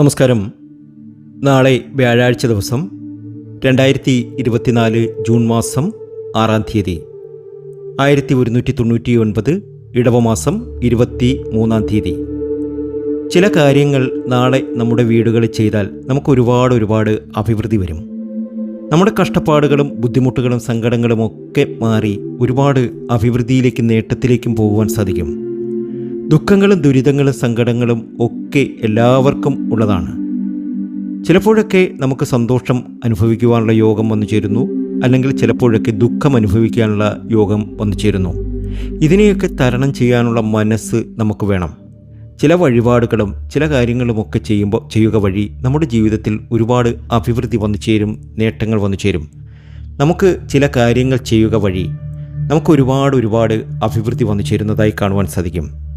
നമസ്കാരം. നാളെ വ്യാഴാഴ്ച ദിവസം രണ്ടായിരത്തി ഇരുപത്തിനാല് ജൂൺ മാസം ആറാം തീയതി ആയിരത്തി ഒരുന്നൂറ്റി തൊണ്ണൂറ്റി ഒൻപത് ഇടവമാസം ഇരുപത്തി മൂന്നാം തീയതി. ചില കാര്യങ്ങൾ നാളെ നമ്മുടെ വീടുകളിൽ ചെയ്താൽ നമുക്ക് ഒരുപാട് ഒരുപാട് അഭിവൃദ്ധി വരും. നമ്മുടെ കഷ്ടപ്പാടുകളും ബുദ്ധിമുട്ടുകളും സങ്കടങ്ങളും ഒക്കെ മാറി ഒരുപാട് അഭിവൃദ്ധിയിലേക്കും നേട്ടത്തിലേക്കും പോകുവാൻ സാധിക്കും. ദുഃഖങ്ങളും ദുരിതങ്ങളും സങ്കടങ്ങളും ഒക്കെ എല്ലാവർക്കും ഉള്ളതാണ്. ചിലപ്പോഴൊക്കെ നമുക്ക് സന്തോഷം അനുഭവിക്കുവാനുള്ള യോഗം വന്നു ചേരുന്നു അല്ലെങ്കിൽ ചിലപ്പോഴൊക്കെ ദുഃഖം അനുഭവിക്കാനുള്ള യോഗം വന്നു ചേരുന്നു. ഇതിനെയൊക്കെ തരണം ചെയ്യാനുള്ള മനസ്സ് നമുക്ക് വേണം. ചില വഴിപാടുകളും ചില കാര്യങ്ങളുമൊക്കെ ചെയ്യുമ്പോൾ ചെയ്യുക വഴി നമ്മുടെ ജീവിതത്തിൽ ഒരുപാട് അഭിവൃദ്ധി വന്നു ചേരും നേട്ടങ്ങൾ വന്നു ചേരും. നമുക്ക് ചില കാര്യങ്ങൾ ചെയ്യുക വഴി നമുക്ക് ഒരുപാട് ഒരുപാട് അഭിവൃദ്ധി വന്നു ചേരുന്നതായി കാണുവാൻ സാധിക്കും.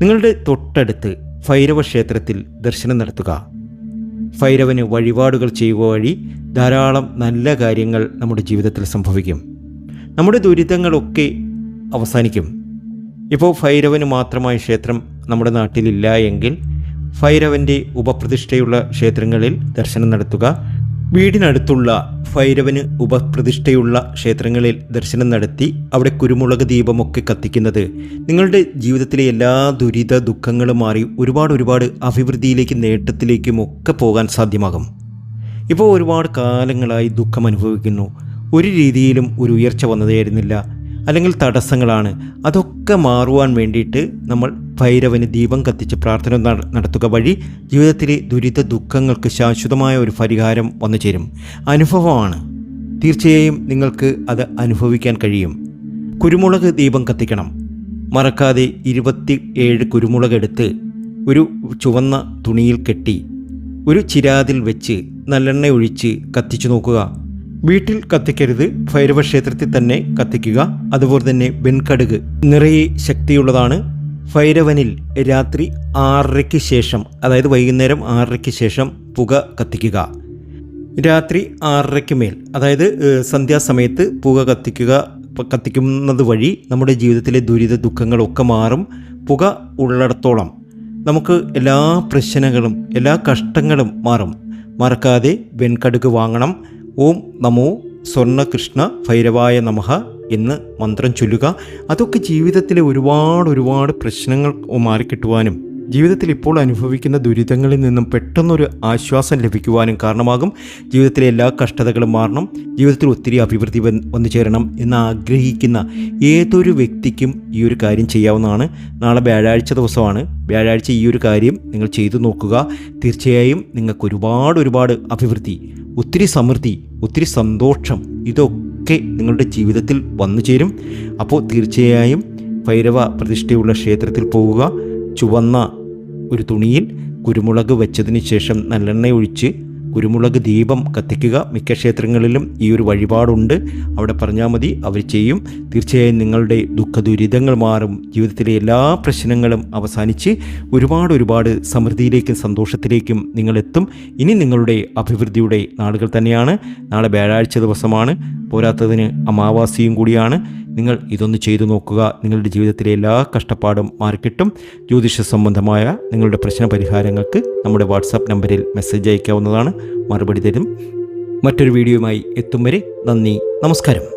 നിങ്ങളുടെ തൊട്ടടുത്ത് ഭൈരവ ക്ഷേത്രത്തിൽ ദർശനം നടത്തുക. ഭൈരവന് വഴിപാടുകൾ ചെയ്യുക വഴി ധാരാളം നല്ല കാര്യങ്ങൾ നമ്മുടെ ജീവിതത്തിൽ സംഭവിക്കും. നമ്മുടെ ദുരിതങ്ങളൊക്കെ അവസാനിക്കും. ഇപ്പോൾ ഭൈരവന് മാത്രമായ ക്ഷേത്രം നമ്മുടെ നാട്ടിലില്ല എങ്കിൽ ഭൈരവന്റെ ഉപപ്രതിഷ്ഠയുള്ള ക്ഷേത്രങ്ങളിൽ ദർശനം നടത്തുക വീടിനടുത്തുള്ള ഭൈരവന് ഉപപ്രതിഷ്ഠയുള്ള ക്ഷേത്രങ്ങളിൽ ദർശനം നടത്തി അവിടെ കുരുമുളക് ദീപമൊക്കെ കത്തിക്കുന്നത്. നിങ്ങളുടെ ജീവിതത്തിലെ എല്ലാ ദുരിത ദുഃഖങ്ങളും മാറി ഒരുപാട് ഒരുപാട് അഭിവൃദ്ധിയിലേക്കും നേട്ടത്തിലേക്കും ഒക്കെ പോകാൻ സാധ്യമാകും. ഇപ്പോൾ ഒരുപാട് കാലങ്ങളായി ദുഃഖം അനുഭവിക്കുന്നു ഒരു രീതിയിലും ഒരു ഉയർച്ച വന്നതായിരുന്നില്ല. അല്ലെങ്കിൽ തടസ്സങ്ങളാണ്. അതൊക്കെ മാറുവാൻ വേണ്ടിയിട്ട് നമ്മൾ ഭൈരവന് ദീപം കത്തിച്ച് പ്രാർത്ഥന നടത്തുക വഴി ജീവിതത്തിലെ ദുരിത ദുഃഖങ്ങൾക്ക് ശാശ്വതമായ ഒരു പരിഹാരം വന്നു ചേരും. അനുഭവമാണ്. തീർച്ചയായും നിങ്ങൾക്ക് അത് അനുഭവിക്കാൻ കഴിയും. കുരുമുളക് ദീപം കത്തിക്കണം. മറക്കാതെ ഇരുപത്തി ഏഴ് കുരുമുളക് എടുത്ത് ഒരു ചുവന്ന തുണിയിൽ കെട്ടി ഒരു ചിരാതിൽ വെച്ച് നല്ലെണ്ണ ഒഴിച്ച് കത്തിച്ചു നോക്കുക. വീട്ടിൽ കത്തിക്കരുത് ഭൈരവ ക്ഷേത്രത്തിൽ തന്നെ കത്തിക്കുക. അതുപോലെ തന്നെ വെൺകടുക് നിറയെ ശക്തിയുള്ളതാണ്. ഭൈരവനിൽ രാത്രി ആറരയ്ക്ക് ശേഷം അതായത് വൈകുന്നേരം ആറരയ്ക്ക് ശേഷം പുക കത്തിക്കുക. രാത്രി ആറരയ്ക്ക് മേൽ അതായത് സന്ധ്യാസമയത്ത് പുക കത്തിക്കുക കത്തിക്കുന്നത് വഴി നമ്മുടെ ജീവിതത്തിലെ ദുരിത ദുഃഖങ്ങളൊക്കെ മാറും. പുക ഉള്ളിടത്തോളം നമുക്ക് എല്ലാ പ്രശ്നങ്ങളും എല്ലാ കഷ്ടങ്ങളും മാറും. മറക്കാതെ വെൺകടുക് വാങ്ങണം. ഓം നമോ സ്വർണകൃഷ്ണ ഭൈരവായ നമഃ എന്ന് മന്ത്രം ചൊല്ലുക. അതൊക്കെ ജീവിതത്തിലെ ഒരുപാട് ഒരുപാട് പ്രശ്നങ്ങൾ മാറിക്കിട്ടുവാനും ജീവിതത്തിൽ ഇപ്പോൾ അനുഭവിക്കുന്ന ദുരിതങ്ങളിൽ നിന്നും പെട്ടെന്നൊരു ആശ്വാസം ലഭിക്കുവാനും കാരണമാകും. ജീവിതത്തിലെ എല്ലാ കഷ്ടതകളും മാറണം. ജീവിതത്തിൽ ഒത്തിരി അഭിവൃദ്ധി വന്നു ചേരണം എന്ന് ആഗ്രഹിക്കുന്ന ഏതൊരു വ്യക്തിക്കും ഈ ഒരു കാര്യം ചെയ്യാവുന്നതാണ്. നാളെ വ്യാഴാഴ്ച ദിവസമാണ്. വ്യാഴാഴ്ച ഈ ഒരു കാര്യം നിങ്ങൾ ചെയ്തു നോക്കുക. തീർച്ചയായും നിങ്ങൾക്ക് ഒരുപാട് ഒരുപാട് അഭിവൃദ്ധി ഒത്തിരി സമൃദ്ധി ഒത്തിരി സന്തോഷം ഇതൊക്കെ നിങ്ങളുടെ ജീവിതത്തിൽ വന്നു ചേരും. അപ്പോൾ തീർച്ചയായും ഭൈരവ പ്രതിഷ്ഠയുള്ള ക്ഷേത്രത്തിൽ പോവുക. ചുവന്ന ഒരു തുണിയിൽ കുരുമുളക് വെച്ചതിന് ശേഷം നല്ലെണ്ണ ഒഴിച്ച് കുരുമുളക് ദീപം കത്തിക്കുക. മിക്ക ക്ഷേത്രങ്ങളിലും ഈ ഒരു വഴിപാടുണ്ട്. അവിടെ പറഞ്ഞാൽ മതി അവർ ചെയ്യും. തീർച്ചയായും നിങ്ങളുടെ ദുഃഖ ദുരിതങ്ങൾ മാറും. ജീവിതത്തിലെ എല്ലാ പ്രശ്നങ്ങളും അവസാനിച്ച് ഒരുപാട് ഒരുപാട് സമൃദ്ധിയിലേക്കും സന്തോഷത്തിലേക്കും നിങ്ങളെത്തും. ഇനി നിങ്ങളുടെ അഭിവൃദ്ധിയുടെ നാളുകൾ തന്നെയാണ്. നാളെ വ്യാഴാഴ്ച ദിവസമാണ്. പോരാത്തതിന് അമാവാസിയും കൂടിയാണ്. നിങ്ങൾ ഇതൊന്ന് ചെയ്തു നോക്കുക. നിങ്ങളുടെ ജീവിതത്തിലെ എല്ലാ കഷ്ടപ്പാടും മാറിക്കിട്ടും. ജ്യോതിഷ സംബന്ധമായ നിങ്ങളുടെ പ്രശ്ന പരിഹാരങ്ങൾക്ക് നമ്മുടെ വാട്സാപ്പ് നമ്പറിൽ മെസ്സേജ് അയക്കാവുന്നതാണ്. മറുപടി തരും. മറ്റൊരു വീഡിയോയുമായി എത്തും വരെ നന്ദി നമസ്കാരം.